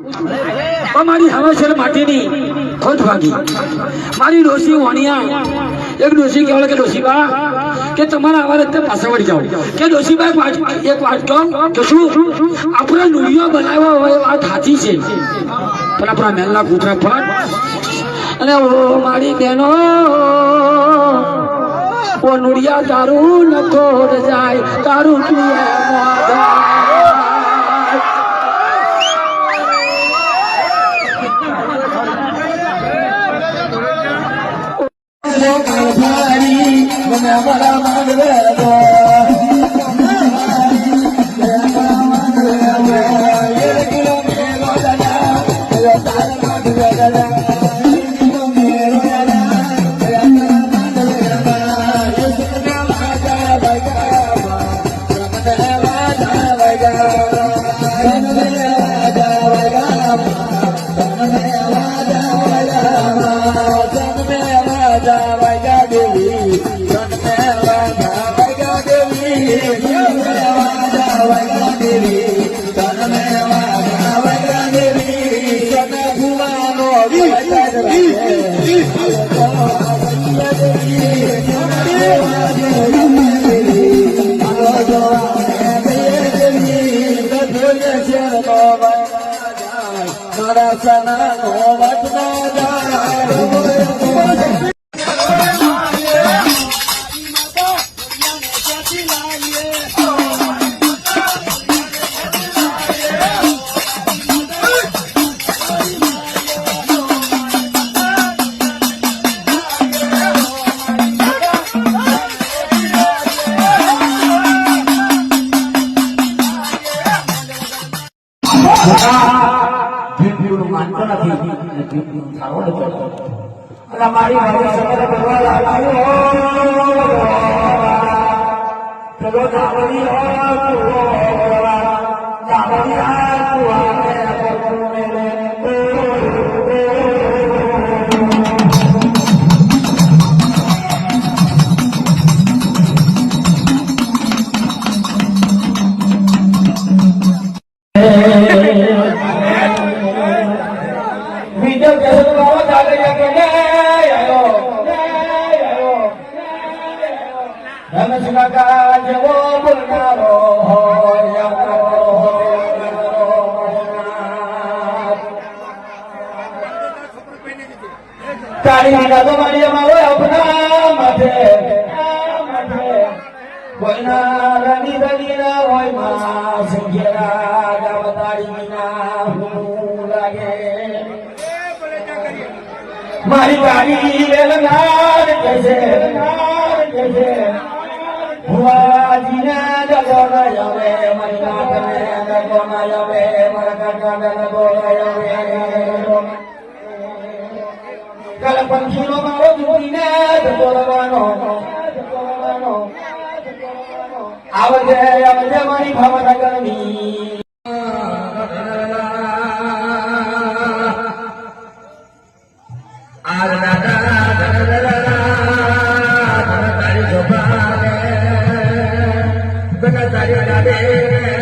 મારી હવાસર માટીની ખોટ ભાગી. મારી ડોસી વાણિયા એક ડોસી કહેવાય કે ડોસીબા કે તમારા આવા રસ્તે પાછા વળી જાઓ કે ડોસીબા એક વાત કે શું? આપણે લુડિયો બનાવ્યો હોય વાત સાચી છે. પણ આપણા મહેલના કૂતરા પણ અને ઓ મારી બહેનો, ઓ નુડિયા, તારું નકોર જાય, તારું પ્રિય મને મારા Para sana no va ભીમભીમનું માનતો નથી ભીમભીમ થાવો નથી. અને મારી ભવિષ્ય મને જેવો બોલનારો હોય કાળી માતા તો મારી અમારો આપના માથે કોઈના રણી રણી ના હોય માં સંઘેરા મારી ગાડી વેલનાર કે છે કે છે ભુવાજીને જગો ન આવે મારી નાથને જગો મારા કાકાને જગો ન આવે કલ પંખીનો મારો રહેવાનો આવજે આવજે મારી ભાવના ગરમી Hare Hare